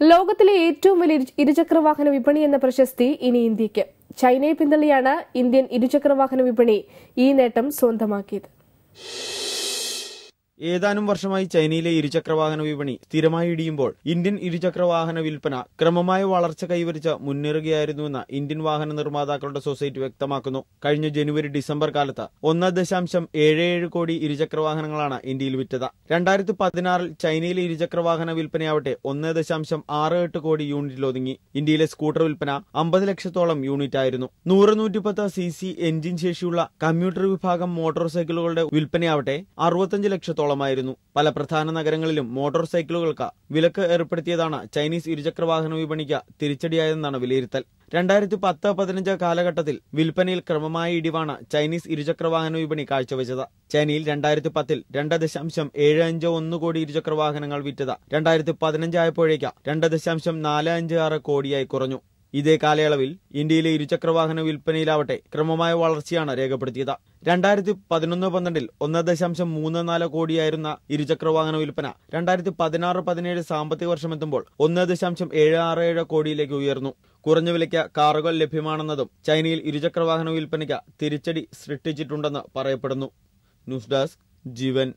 ലോകത്തിലെ ഏറ്റവും വലിയ ഇരുചക്ര ഇരുചക്രവാഹന വിപണി എന്ന പ്രശസ്തി ഇനി ഇന്ത്യയ്ക്ക്. ചൈനയെ പിന്തള്ളിയാണ് ഇന്ത്യൻ ഇരുചക്രവാഹന വിപണി ഈ നേട്ടം സ്വന്തമാക്കിയത്. ഏതാനും വർഷമായി ചൈനയിലെ ഇരുചക്രവാഹന വിപണി സ്ഥിരമായി ഇടിയുമ്പോൾ ഇന്ത്യൻ ഇരുചക്രവാഹന വിൽപ്പന ക്രമമായ വളർച്ച കൈവരിച്ച് മുന്നേറുകയായിരുന്നുവെന്ന് ഇന്ത്യൻ വാഹന നിർമ്മാതാക്കളുടെ സൊസൈറ്റി വ്യക്തമാക്കുന്നു. കഴിഞ്ഞ ജനുവരി ഡിസംബർ കാലത്ത് ഒന്ന് ദശാംശം ഏഴ് ഏഴ് കോടി ഇരുചക്രവാഹനങ്ങളാണ് ഇന്ത്യയിൽ വിറ്റത്. രണ്ടായിരത്തി പതിനാറിൽ ചൈനയിലെ ഇരുചക്രവാഹന വിൽപ്പനയാവട്ടെ ഒന്ന് ദശാംശം ആറ് എട്ട് കോടി യൂണിറ്റിൽ ഒതുങ്ങി. ഇന്ത്യയിലെ സ്കൂട്ടർ വിൽപ്പന അമ്പത് ലക്ഷത്തോളം യൂണിറ്റ് ആയിരുന്നു നൂറ് നൂറ്റിപ്പത്ത് സി സി എഞ്ചിൻ ശേഷിയുള്ള കമ്പ്യൂട്ടർ വിഭാഗം മോട്ടോർ സൈക്കിളുകളുടെ വിൽപ്പനയാവട്ടെ അറുപത്തഞ്ച് ലക്ഷത്തോളമായിരുന്നു പല പ്രധാന നഗരങ്ങളിലും മോട്ടോർ സൈക്കിളുകൾക്ക് വിലക്ക് ഏർപ്പെടുത്തിയതാണ് ചൈനീസ് ഇരുചക്രവാഹന വിപണിക്ക് തിരിച്ചടിയായതെന്നാണ് വിലയിരുത്തൽ. രണ്ടായിരത്തി പത്ത് പതിനഞ്ച് കാലഘട്ടത്തിൽ വിൽപ്പനയിൽ ക്രമമായ ഇടിവാണ് ചൈനീസ് ഇരുചക്രവാഹന വിപണി കാഴ്ചവെച്ചത്. ചൈനയിൽ രണ്ടായിരത്തി പത്തിൽ രണ്ട് ദശാംശം ഏഴ് അഞ്ച് ഒന്ന് കോടി ഇരുചക്രവാഹനങ്ങൾ വിറ്റത്. രണ്ടായിരത്തി പതിനഞ്ചായപ്പോഴേക്ക് രണ്ട് ദശാംശം നാല് അഞ്ച് ആറ് കോടിയായി കുറഞ്ഞു. ഇതേ കാലയളവിൽ ഇന്ത്യയിലെ ഇരുചക്രവാഹന വിൽപ്പനയിലാവട്ടെ ക്രമമായ വളർച്ചയാണ് രേഖപ്പെടുത്തിയത്. രണ്ടായിരത്തി പതിനൊന്ന് പന്ത്രണ്ടിൽ ഒന്ന് ദശാംശം മൂന്ന് നാല് കോടിയായിരുന്ന ഇരുചക്രവാഹന വിൽപ്പന രണ്ടായിരത്തി പതിനാറ് പതിനേഴ് സാമ്പത്തിക വർഷമെത്തുമ്പോൾ ഒന്ന് ദശാംശം ഏഴ് ആറ് ഏഴ് കോടിയിലേക്ക് ഉയർന്നു. കുറഞ്ഞ വിലയ്ക്ക് കാറുകൾ ലഭ്യമാണെന്നതും ചൈനയിൽ ഇരുചക്രവാഹന വിൽപ്പനയ്ക്ക് തിരിച്ചടി സൃഷ്ടിച്ചിട്ടുണ്ടെന്ന് പറയപ്പെടുന്നു. ന്യൂസ് ഡെസ്ക് ജീവൻ